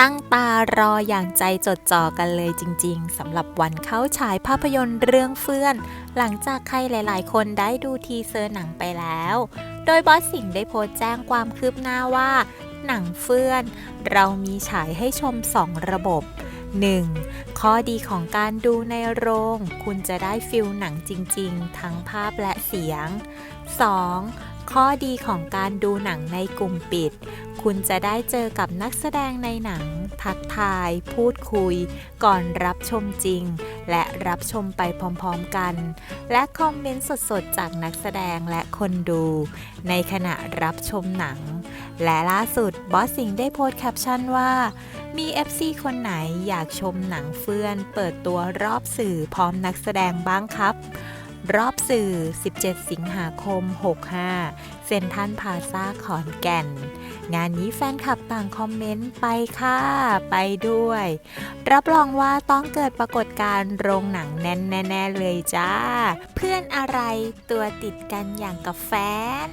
ตั้งตารออย่างใจจดจ่อกันเลยจริงๆสำหรับวันเข้าฉายภาพยนตร์เรื่องเฟื่อน หลังจากใครหลายๆ คนได้ดูทีเซอร์หนังไปแล้ว โดยบอสสิงห์ได้โพสต์แจ้งความคืบหน้าว่า หนังเฟื่อน เรามีฉายให้ชม 2 ระบบ 1. ข้อดีของการดูในโรง คุณจะได้ฟิลหนังจริง ๆ ทั้งภาพและเสียง 2. ข้อดีของการดูหนังในกลุ่มปิด คุณจะได้เจอกับนักแสดงในหนัง ทักทาย พูดคุย ก่อนรับชมจริง และรับชมไปพร้อมๆกัน และคอมเมนต์สดๆ จากนักแสดงและคนดู ในขณะรับชมหนัง และล่าสุดบอสสิงห์ได้โพสต์แคปชั่นว่า มี FC คนไหนอยากชมหนังเฟื่อน เปิดตัวรอบสื่อพร้อมนักแสดงบ้างครับ รอบสื่อ 17 สิงหาคม 65 เซนทรัลพาซาขอนแก่น งานนี้แฟนคลับต่างคอมเมนต์ไปค่ะ ไปด้วย รับรองว่าต้องเกิดปรากฏการณ์โรงหนังแน่นแน่ ๆ เลยจ้า เพื่อนอะไรตัวติดกันอย่างกับแฟน